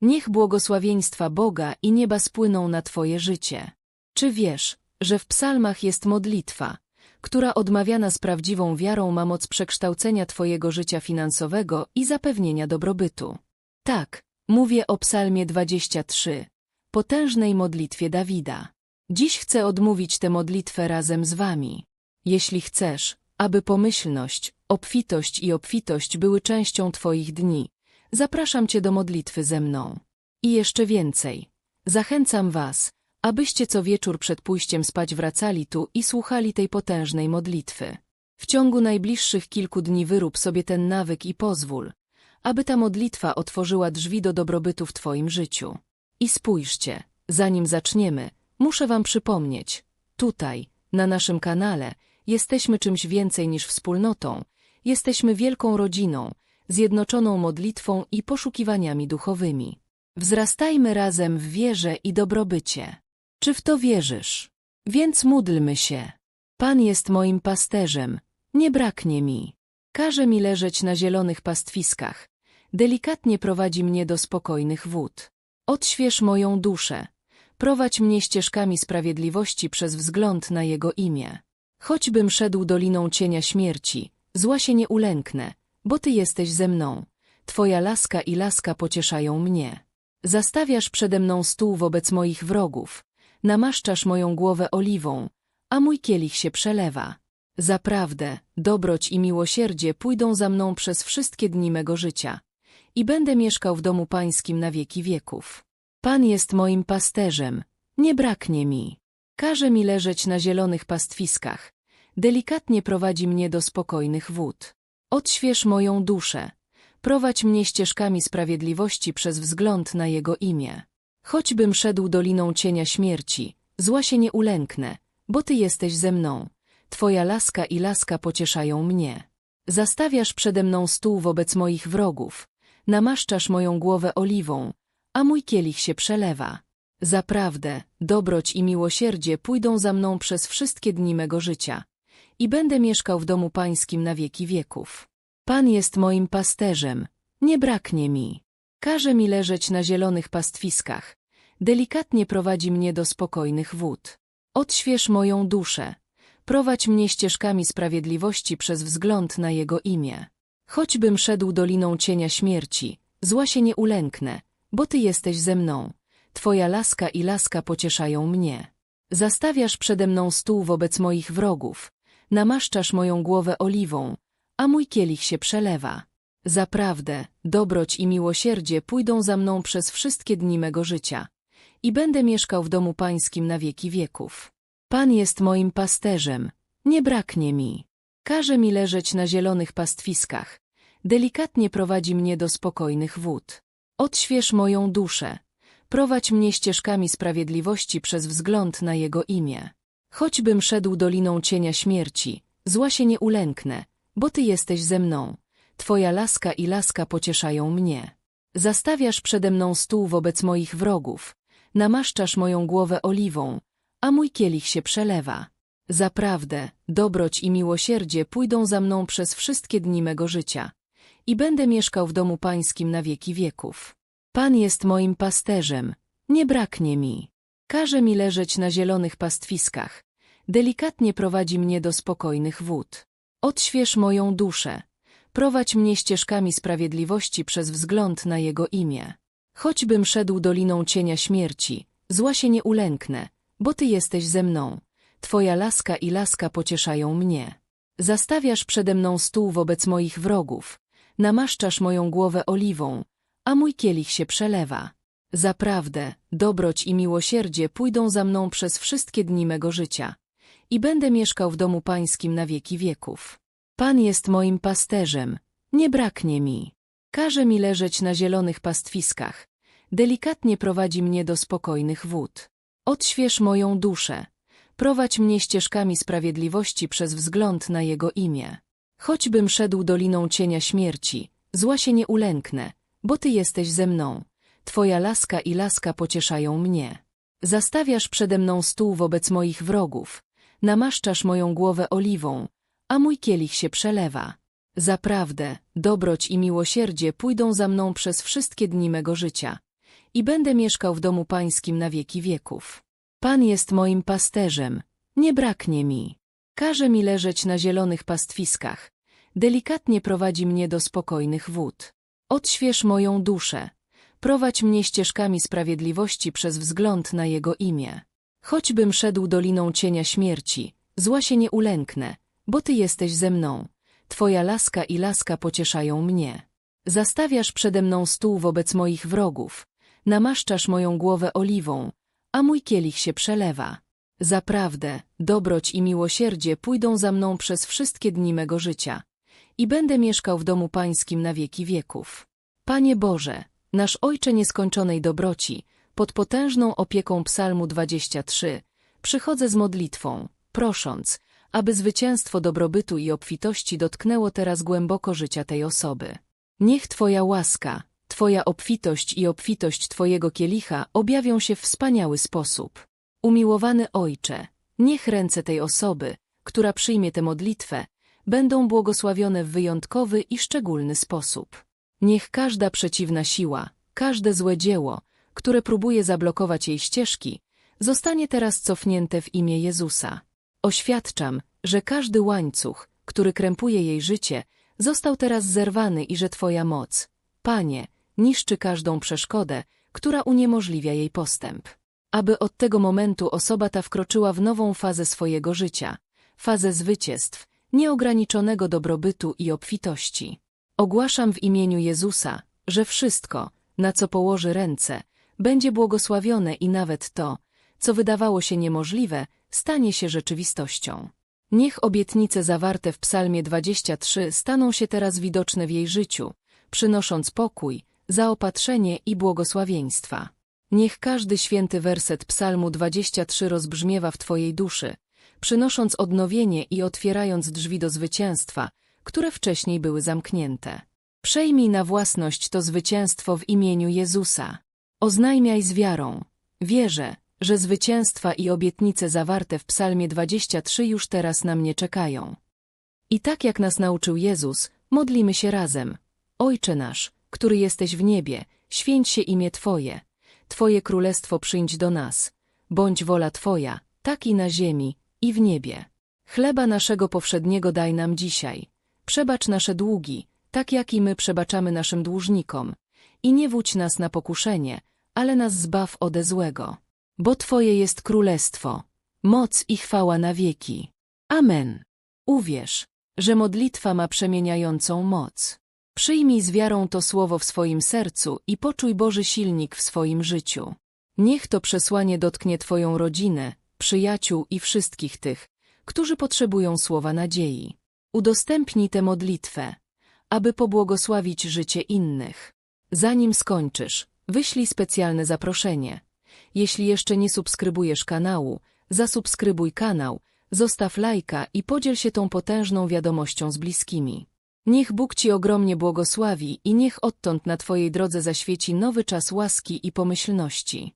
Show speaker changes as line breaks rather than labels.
Niech błogosławieństwa Boga i nieba spłyną na Twoje życie. Czy wiesz, że w psalmach jest modlitwa, która odmawiana z prawdziwą wiarą ma moc przekształcenia Twojego życia finansowego i zapewnienia dobrobytu? Tak, mówię o psalmie 23, potężnej modlitwie Dawida. Dziś chcę odmówić tę modlitwę razem z Wami. Jeśli chcesz, aby pomyślność, obfitość i obfitość były częścią Twoich dni, zapraszam Cię do modlitwy ze mną. I jeszcze więcej. Zachęcam Was, abyście co wieczór przed pójściem spać wracali tu i słuchali tej potężnej modlitwy. W ciągu najbliższych kilku dni wyrób sobie ten nawyk i pozwól, aby ta modlitwa otworzyła drzwi do dobrobytu w Twoim życiu. I spójrzcie, zanim zaczniemy, muszę Wam przypomnieć, tutaj, na naszym kanale, jesteśmy czymś więcej niż wspólnotą, jesteśmy wielką rodziną, zjednoczoną modlitwą i poszukiwaniami duchowymi. Wzrastajmy razem w wierze i dobrobycie. Czy w to wierzysz? Więc módlmy się. Pan jest moim pasterzem, nie braknie mi. Każe mi leżeć na zielonych pastwiskach, delikatnie prowadzi mnie do spokojnych wód. Odśwież moją duszę, prowadź mnie ścieżkami sprawiedliwości przez wzgląd na Jego imię. Choćbym szedł doliną cienia śmierci, zła się nie ulęknę, bo Ty jesteś ze mną. Twoja laska i laska pocieszają mnie. Zastawiasz przede mną stół wobec moich wrogów, namaszczasz moją głowę oliwą, a mój kielich się przelewa. Zaprawdę, dobroć i miłosierdzie pójdą za mną przez wszystkie dni mego życia i będę mieszkał w domu pańskim na wieki wieków. Pan jest moim pasterzem, nie braknie mi. Każe mi leżeć na zielonych pastwiskach, delikatnie prowadzi mnie do spokojnych wód. Odśwież moją duszę, prowadź mnie ścieżkami sprawiedliwości przez wzgląd na Jego imię. Choćbym szedł doliną cienia śmierci, zła się nie ulęknę, bo Ty jesteś ze mną. Twoja laska i laska pocieszają mnie. Zastawiasz przede mną stół wobec moich wrogów, namaszczasz moją głowę oliwą, a mój kielich się przelewa. Zaprawdę, dobroć i miłosierdzie pójdą za mną przez wszystkie dni mego życia i będę mieszkał w domu pańskim na wieki wieków. Pan jest moim pasterzem, nie braknie mi. Każe mi leżeć na zielonych pastwiskach, delikatnie prowadzi mnie do spokojnych wód. Odśwież moją duszę, prowadź mnie ścieżkami sprawiedliwości przez wzgląd na Jego imię. Choćbym szedł doliną cienia śmierci, zła się nie ulęknę, bo Ty jesteś ze mną. Twoja laska i laska pocieszają mnie. Zastawiasz przede mną stół wobec moich wrogów, namaszczasz moją głowę oliwą, a mój kielich się przelewa. Zaprawdę, dobroć i miłosierdzie pójdą za mną przez wszystkie dni mego życia i będę mieszkał w domu pańskim na wieki wieków. Pan jest moim pasterzem, nie braknie mi. Każe mi leżeć na zielonych pastwiskach, delikatnie prowadzi mnie do spokojnych wód. Odśwież moją duszę, prowadź mnie ścieżkami sprawiedliwości przez wzgląd na Jego imię. Choćbym szedł doliną cienia śmierci, zła się nie ulęknę, bo Ty jesteś ze mną. Twoja laska i laska pocieszają mnie. Zastawiasz przede mną stół wobec moich wrogów, namaszczasz moją głowę oliwą, a mój kielich się przelewa. Zaprawdę, dobroć i miłosierdzie pójdą za mną przez wszystkie dni mego życia i będę mieszkał w domu pańskim na wieki wieków. Pan jest moim pasterzem, nie braknie mi. Każe mi leżeć na zielonych pastwiskach, delikatnie prowadzi mnie do spokojnych wód. Odśwież moją duszę, prowadź mnie ścieżkami sprawiedliwości przez wzgląd na Jego imię. Choćbym szedł doliną cienia śmierci, zła się nie ulęknę, bo Ty jesteś ze mną. Twoja laska i laska pocieszają mnie. Zastawiasz przede mną stół wobec moich wrogów, namaszczasz moją głowę oliwą, a mój kielich się przelewa. Zaprawdę, dobroć i miłosierdzie pójdą za mną przez wszystkie dni mego życia i będę mieszkał w domu pańskim na wieki wieków. Pan jest moim pasterzem, nie braknie mi. Każe mi leżeć na zielonych pastwiskach, delikatnie prowadzi mnie do spokojnych wód. Odśwież moją duszę, prowadź mnie ścieżkami sprawiedliwości przez wzgląd na Jego imię. Choćbym szedł doliną cienia śmierci, zła się nie ulęknę, bo Ty jesteś ze mną. Twoja laska i laska pocieszają mnie. Zastawiasz przede mną stół wobec moich wrogów, namaszczasz moją głowę oliwą, a mój kielich się przelewa. Zaprawdę, dobroć i miłosierdzie pójdą za mną przez wszystkie dni mego życia i będę mieszkał w domu pańskim na wieki wieków. Pan jest moim pasterzem, nie braknie mi. Każe mi leżeć na zielonych pastwiskach, delikatnie prowadzi mnie do spokojnych wód. Odśwież moją duszę, prowadź mnie ścieżkami sprawiedliwości przez wzgląd na Jego imię. Choćbym szedł doliną cienia śmierci, zła się nie ulęknę, bo Ty jesteś ze mną. Twoja laska i laska pocieszają mnie. Zastawiasz przede mną stół wobec moich wrogów, namaszczasz moją głowę oliwą, a mój kielich się przelewa. Zaprawdę, dobroć i miłosierdzie pójdą za mną przez wszystkie dni mego życia i będę mieszkał w domu pańskim na wieki wieków. Panie Boże, nasz Ojcze nieskończonej dobroci, pod potężną opieką psalmu 23, przychodzę z modlitwą, prosząc, aby zwycięstwo dobrobytu i obfitości dotknęło teraz głęboko życia tej osoby. Niech Twoja łaska, Twoja obfitość i obfitość Twojego kielicha objawią się w wspaniały sposób. Umiłowany Ojcze, niech ręce tej osoby, która przyjmie tę modlitwę, będą błogosławione w wyjątkowy i szczególny sposób. Niech każda przeciwna siła, każde złe dzieło, które próbuje zablokować jej ścieżki, zostanie teraz cofnięte w imię Jezusa. Oświadczam, że każdy łańcuch, który krępuje jej życie, został teraz zerwany i że Twoja moc, Panie, niszczy każdą przeszkodę, która uniemożliwia jej postęp. Aby od tego momentu osoba ta wkroczyła w nową fazę swojego życia, fazę zwycięstw, nieograniczonego dobrobytu i obfitości. Ogłaszam w imieniu Jezusa, że wszystko, na co położy ręce, będzie błogosławione i nawet to, co wydawało się niemożliwe, stanie się rzeczywistością. Niech obietnice zawarte w Psalmie 23 staną się teraz widoczne w jej życiu, przynosząc pokój, zaopatrzenie i błogosławieństwa. Niech każdy święty werset Psalmu 23 rozbrzmiewa w Twojej duszy, przynosząc odnowienie i otwierając drzwi do zwycięstwa, które wcześniej były zamknięte. Przejmij na własność to zwycięstwo w imieniu Jezusa. Oznajmiaj z wiarą. Wierzę, że zwycięstwa i obietnice zawarte w Psalmie 23 już teraz na mnie czekają. I tak jak nas nauczył Jezus, modlimy się razem. Ojcze nasz, który jesteś w niebie, święć się imię Twoje. Twoje królestwo przyjdź do nas. Bądź wola Twoja, tak i na ziemi, i w niebie. Chleba naszego powszedniego daj nam dzisiaj. Przebacz nasze długi, tak jak i my przebaczamy naszym dłużnikom. I nie wódź nas na pokuszenie, ale nas zbaw ode złego. Bo Twoje jest królestwo, moc i chwała na wieki. Amen. Uwierz, że modlitwa ma przemieniającą moc. Przyjmij z wiarą to słowo w swoim sercu i poczuj Boży silnik w swoim życiu. Niech to przesłanie dotknie Twoją rodzinę, przyjaciół i wszystkich tych, którzy potrzebują słowa nadziei. Udostępnij tę modlitwę, aby pobłogosławić życie innych. Zanim skończysz, wyślij specjalne zaproszenie. Jeśli jeszcze nie subskrybujesz kanału, zasubskrybuj kanał, zostaw lajka i podziel się tą potężną wiadomością z bliskimi. Niech Bóg Ci ogromnie błogosławi i niech odtąd na Twojej drodze zaświeci nowy czas łaski i pomyślności.